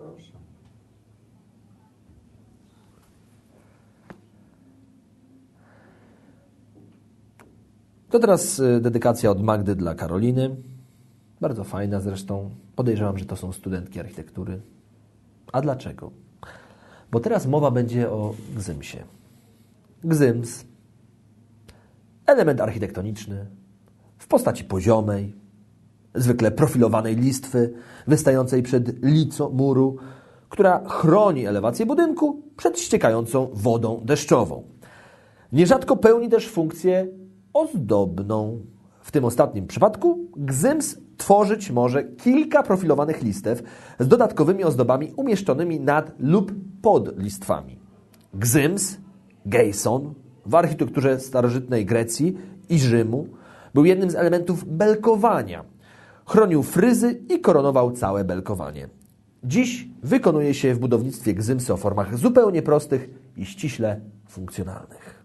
Proszę. To teraz y, dedykacja od Magdy dla Karoliny. Bardzo fajna zresztą. Podejrzewam, że to są studentki architektury. A dlaczego? Bo teraz mowa będzie o gzymsie. Gzyms. Element architektoniczny w postaci poziomej, zwykle profilowanej listwy wystającej przed licą muru, która chroni elewację budynku przed ściekającą wodą deszczową. Nierzadko pełni też funkcję ozdobną. W tym ostatnim przypadku gzyms tworzyć może kilka profilowanych listew z dodatkowymi ozdobami umieszczonymi nad lub pod listwami. Gzyms, gejson, w architekturze starożytnej Grecji i Rzymu był jednym z elementów belkowania. Chronił fryzy i koronował całe belkowanie. Dziś wykonuje się w budownictwie gzymsy o formach zupełnie prostych i ściśle funkcjonalnych.